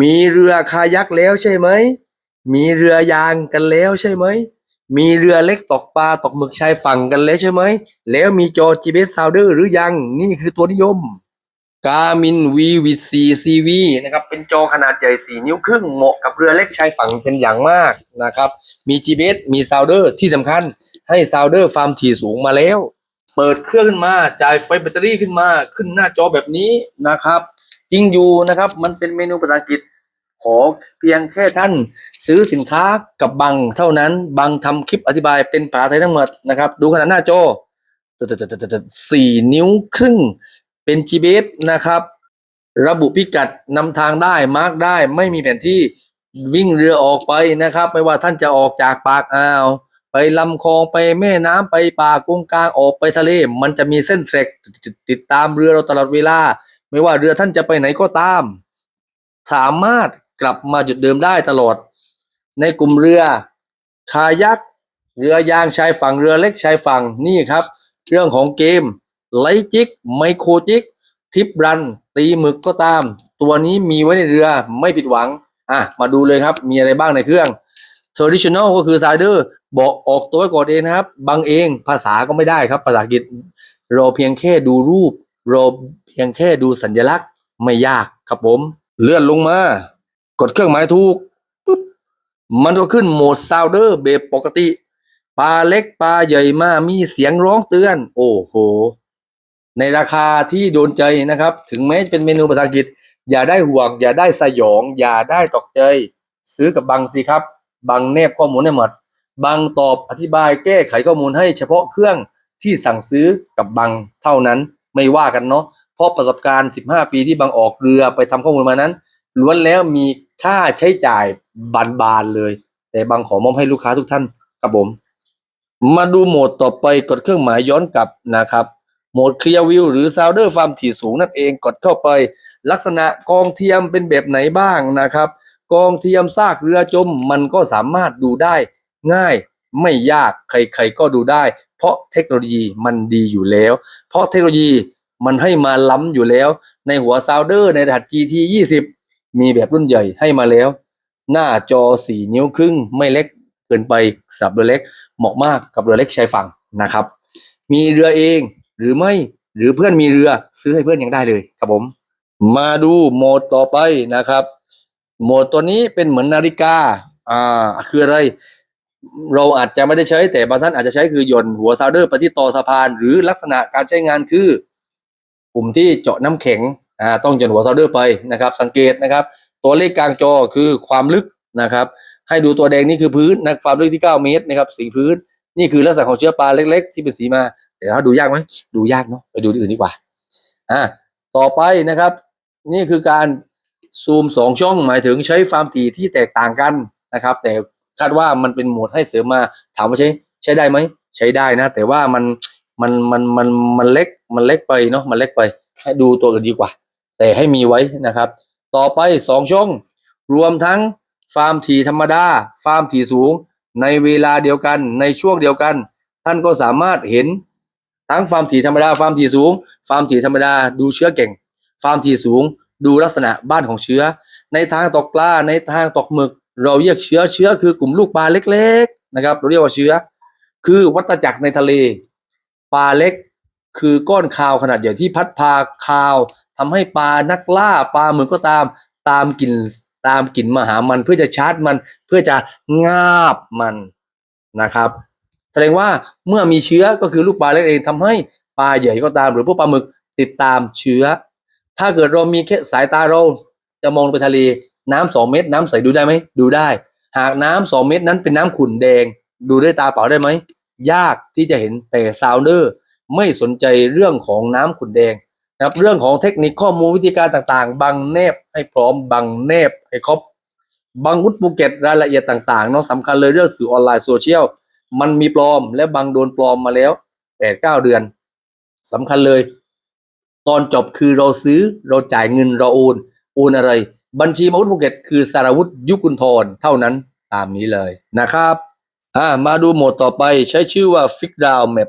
มีเรือคายักแล้วใช่ไหม มีเรือยางกันแล้วใช่ไหม มีเรือเล็กตกปลาตกหมึกชายฝั่งกันแล้วใช่ไหม แล้วมีจอ GPS Sounder หรือยัง นี่คือตัวนิยม Garmin VVC CV นะครับ เป็นจอขนาดใหญ่4นิ้วครึ่งเหมาะกับเรือเล็กชายฝั่งเป็นอย่างมากนะครับ มี GPS มี Sounder ที่สำคัญให้ Sounder ควาร์มถี่สูงมาแล้ว เปิดเครื่องขึ้นมา จ่ายไฟแบตเตอรี่ขึ้นมา ขึ้นหน้าจอแบบนี้นะครับ ริงอยู่นะครับ มันเป็นเมนูภาษาอังกฤษ ขอเพียงแค่ท่าน ซื้อสินค้ากับบังเท่านั้น บังทำคลิปอธิบายเป็นภาษาไทยทั้งหมดนะครับ ดูขนาดหน้าจอสี่นิ้วครึ่ง เป็น GPS นะครับ ระบุพิกัดนำทางได้ มาร์กได้ ไม่มีแผนที่วิ่งเรือออกไปนะครับ ไม่ว่าท่านจะออกจากปากอ่าว ไปลำคลองไปแม่น้ำไปป่ากงกลางออกไปทะเล มันจะมีเส้นเทรคติดตามเรือเราตลอดเวลา ไม่ว่าเรือท่านจะไปไหนก็ตาม สามารถกลับมาจุดเดิมได้ตลอด ในกลุ่มเรือคายักเรือยางชายฝั่งเรือเล็กชายฝั่งนี่ครับ เรื่องของเกมไลจิกไมโครจิก ทิปรัน ตีหมึกก็ตาม ตัวนี้มีไว้ในเรือไม่ผิดหวัง อะ มาดูเลยครับมีอะไรบ้างในเครื่อง traditional ก็คือ sider บอกออกตัวก่อนเองนะครับ บางเองภาษาก็ไม่ได้ครับ ภาษาอังกฤษเราเพียงแค่ดูรูป เราเพียงแค่ดูสัญลักษณ์ไม่ยากครับผม เลื่อนลงมา กดเครื่องหมายถูกปุ๊บมันก็ขึ้นโหมด sounder แบบปกติปลาเล็กปลาใหญ่มามีเสียงร้องเตือน โอ้โห ในราคาที่โดนใจนะครับ ถึงแม้จะเป็นเมนูภาษาอังกฤษ อย่าได้ห่วง อย่าได้สยอง อย่าได้ตกใจ ซื้อกับบังสิครับ บังแนบข้อมูลให้หมดบังตอบอธิบายแก้ไขข้อมูลให้เฉพาะเครื่องที่สั่งซื้อกับบังเท่านั้น ไม่ว่ากันเนาะเพราะประสบการณ์ 15 ปีที่บังออกเรือไปทำข้อมูลมานั้นล้วนแล้วมีค่าใช้จ่ายบานๆเลย แต่บังขอมอบให้ลูกค้าทุกท่านครับผม มาดูโหมดต่อไปกดเครื่องหมายย้อนกลับนะครับโหมด Clear View หรือ Sounder ความถี่สูงนั่นเองกดเข้าไป ลักษณะกองเทียมเป็นแบบไหนบ้างนะครับ กองเทียมซากเรือจมมันก็สามารถดูได้ง่ายไม่ยากใครๆก็ดูได้ เพราะเทคโนโลยีมันดีอยู่แล้ว เพราะเทคโนโลยี มันให้มาล้ำอยู่แล้ว ในหัว Sounder ในรหัส GT 20 มีแบบรุ่นใหญ่ให้มาแล้ว หน้าจอ 4 นิ้วครึ่งไม่เล็กเกินไปสำหรับเรือเล็กเหมาะมากกับเรือเล็กชายฝั่งนะครับ มีเรือเองหรือไม่หรือเพื่อนมีเรือซื้อให้เพื่อนยังได้เลยครับผม มาดูโหมดต่อไปนะครับ โหมดตัวนี้เป็นเหมือนนาฬิกาอ่าคืออะไร เราอาจจะไม่ได้ใช้แต่บางท่านอาจจะใช้คือหย่อนหัวซาวเดอร์ไปที่ต่อสะพาน หรือลักษณะการใช้งานคือ ปุ่มที่เจาะน้ำแข็งอ่าต้องหย่อนหัวซาเดอร์ไปนะครับ สังเกตนะครับ ตัวเลขกลางจอคือความลึกนะครับ ให้ดูตัวแดงนี่คือพื้นนะความลึกที่ 9 เมตรนะครับสีพื้นนี่คือลักษณะของเชื้อปลาเล็ก ๆ ที่เป็นสีมาแต่ถ้าดูยากไหมดูยากเนาะไปดูที่อื่นดีกว่าอ่าต่อไปนะครับ นี่คือการซูมสองช่องหมายถึงใช้ความถี่ที่แตกต่างกันนะครับ แต่คาดว่ามันเป็นโหมดให้เสริมมาถามว่าใช้ใช้ได้ไหมใช้ได้นะ แต่ว่ามัน มันมันมันมันเล็กมันเล็กไปเนาะมันเล็กไป ให้ดูตัวอื่นดีกว่า แต่ให้มีไว้นะครับ ต่อไปสองช่อง รวมทั้งฟาร์มถี่ธรรมดา ฟาร์มถี่สูง ในเวลาเดียวกันในช่วงเดียวกัน ท่านก็สามารถเห็นทั้งฟาร์มถี่ธรรมดาฟาร์มถี่สูง ฟาร์มถี่ธรรมดาดูเชื้อเก่ง ฟาร์มถี่สูง ดูลักษณะบ้านของเชื้อ ในทางตกปลาในทางตกหมึก เราเรียกเชื้อเชื้อคือกลุ่มลูกปลาเล็ก ๆ นะครับ เราเรียกว่าเชื้อ คือวัฏจักรในทะเล ปลาเล็ก คือก้อนคาวขนาดใหญ่ที่พัดพาคาวทำให้ปลานักล่าปลาหมึกก็ตามตามกลิ่นตามกลิ่นมาหามันเพื่อจะชาร์จมันเพื่อจะงาบมันนะครับ แสดงว่าเมื่อมีเชื้อก็คือลูกปลาเล็กเองทำให้ปลาใหญ่ก็ตาม หรือพวกปลาหมึกติดตามเชื้อ ถ้าเกิดเรามีแค่สายตาเราจะมองไปทะเลน้ำสองเม็ดน้ำใสดูได้ไหมดูได้ หากน้ำสองเม็ดนั้นเป็นน้ำขุ่นแดง ดูด้วยตาเปล่าได้ไหม ยากที่จะเห็นแต่ซาวเดอร์ไม่สนใจเรื่องของน้ำขุนแดงนะครับเรื่องของเทคนิคข้อมูลวิธีการต่างๆ บังแนบให้พร้อมบังแนบให้ครบบางวุฒิภูเก็ตรายละเอียดต่างๆเนาะสำคัญเลยเรื่องสื่อออนไลน์โซเชียลมันมีปลอมและบางโดนปลอมมาแล้วแปดเก้าเดือนสำคัญเลย ตอนจบคือเราซื้อเราจ่ายเงินเราโอนโอนอะไร บัญชีมาวุฒิภูเก็ตคือสารวุฒิยุกุลทรเท่านั้นตามนี้เลยนะครับ อ่ามาดูโหมดต่อไปใช้ชื่อว่า Fix Down Map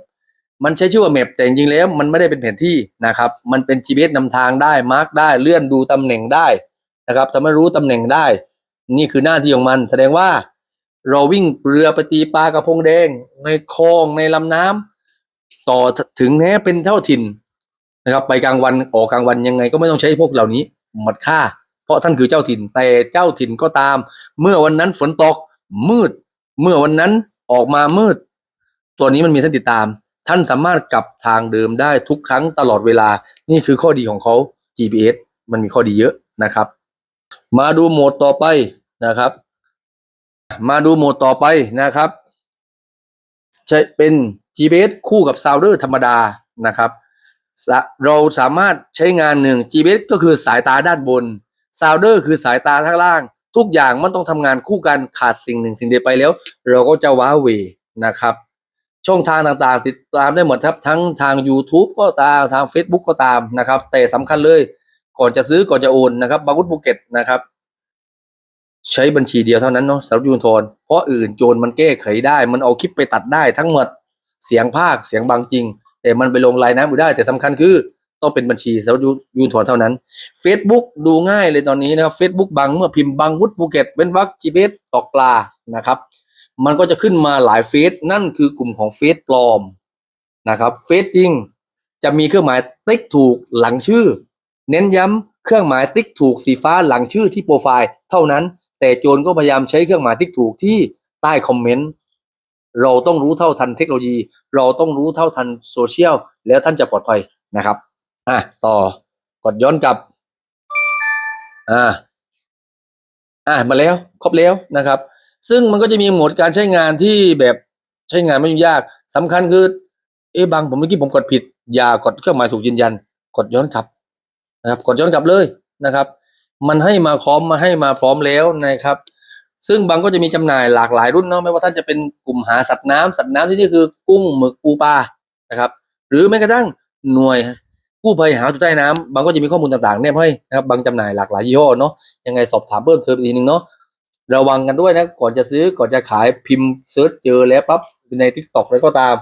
มันใช้ชื่อว่า Map แต่จริงๆแล้วมันไม่ได้เป็นแผนที่นะครับ มันเป็น GPS นำทางได้มาร์กได้เลื่อนดูตำแหน่งได้นะครับทำให้รู้ตำแหน่งได้ นี่คือหน้าที่ของมัน แสดงว่าเราวิ่งเรือไปตีปลากระพงแดง ในคลองในลำน้ำต่อถึงแม้เป็นเท่าถิ่นนะครับ ไปกลางวันออกกลางวันยังไงก็ไม่ต้องใช้พวกเหล่านี้หมดค่า เพราะท่านคือเจ้าถิ่นแต่เจ้าถิ่นก็ตาม เมื่อวันนั้นฝนตกมืด เมื่อวันนั้นออกมามืด ตัวนี้มันมีเส้นติดตาม ท่านสามารถกลับทางเดิมได้ทุกครั้งตลอดเวลา นี่คือข้อดีของเขา GPS มันมีข้อดีเยอะนะครับ มาดูโหมดต่อไปนะครับ มาดูโหมดต่อไปนะครับ ใช้เป็น GPS คู่กับ Sounder ธรรมดานะครับ เราสามารถใช้งานหนึ่ง GPS ก็คือสายตาด้านบน Sounder คือสายตาข้างล่าง ทุกอย่างมันต้องทำงานคู่กันขาดสิ่งหนึ่งสิ่งใดไปแล้ว เราก็จะว้าเวนะครับ ช่องทางต่างๆ ติดตามได้หมดครับทั้งทาง YouTube ก็ตามทาง Facebook ก็ตามนะครับ แต่สำคัญเลยก่อนจะซื้อก่อนจะโอนนะครับบางวุฒภูเก็ตนะครับ ใช้บัญชีเดียวเท่านั้นเนาะสำหรับยูนโทนเพราะอื่นโจรมันแก้ไขได้ มันเอาคลิปไปตัดได้ทั้งหมดเสียงภาคเสียงบางจริง แต่มันไปลงลายน้ำอยู่ได้ แต่สำคัญคือ ต้องเป็นบัญชีสำหรับยูนโทนเท่านั้น Facebook ดูง่ายเลยตอนนี้นะครับ Facebook บางเมื่อพิมพ์บางวุฒิภูเก็ตเว้นวรรคจีเบสตอกปลานะครับ มันก็จะขึ้นมาหลายเฟซนั่นคือกลุ่มของเฟซปลอมนะครับเฟซจริงจะมีเครื่องหมายติ๊กถูกหลังชื่อ เน้นย้ำเครื่องหมายติ๊กถูกสีฟ้าหลังชื่อที่โปรไฟล์เท่านั้น แต่โจรก็พยายามใช้เครื่องหมายติ๊กถูกที่ใต้คอมเมนต์เราต้องรู้เท่าทันเทคโนโลยี เราต้องรู้เท่าทันโซเชียลแล้วท่านจะปลอดภัยนะครับ อะต่อกดย้อนกลับ อ่า อะมาแล้วครบแล้วนะครับ ซึ่งมันก็จะมีโหมดการใช้งานที่แบบใช้งานไม่ยากสำคัญคือ เอ๊บางผมเมื่อกี้ผมกดผิด อย่ากดเครื่องหมายถูกยืนยัน กดย้อนกลับนะครับ กดย้อนกลับเลยนะครับ มันให้มาพร้อมมาให้มาพร้อมแล้วนะครับ ซึ่งบางก็จะมีจำหน่ายหลากหลายรุ่นเนาะไม่ว่าท่านจะเป็นกลุ่มหาสัตว์น้ำสัตว์น้ำที่นี่คือกุ้งหมึกปูปลานะครับ หรือแม้กระทั่งหน่วย กู้ภัยหาตัวใต้น้ำบางก็จะมีข้อมูลต่างๆแนบให้นะครับบางจำหน่ายหลากหลายยี่ห้อเนาะยังไงสอบถามเพิ่มเติมอีกทีหนึ่งเนาะระวังกันด้วยนะก่อนจะซื้อก่อนจะขายพิมพ์เซิร์ชเจอแล้วปั๊บในทิกตอกอะไรก็ตาม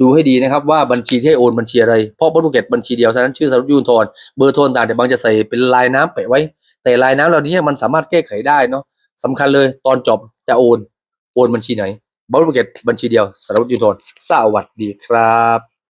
ดูให้ดีนะครับว่าบัญชีที่ให้โอนบัญชีอะไรเพราะบัตรภูเก็ตบัญชีเดียวฉะนั้นชื่อสรุปยูนทอนเบอร์โทรต่างแต่บางจะใส่เป็นลายน้ำแปะไว้ แต่ลายน้ำเหล่านี้มันสามารถแก้ไขได้เนาะสำคัญเลยตอนจบจะโอนโอนบัญชีไหนบัตรภูเก็ตบัญชีเดียวสรุปยูนทอนสวัสดีครับ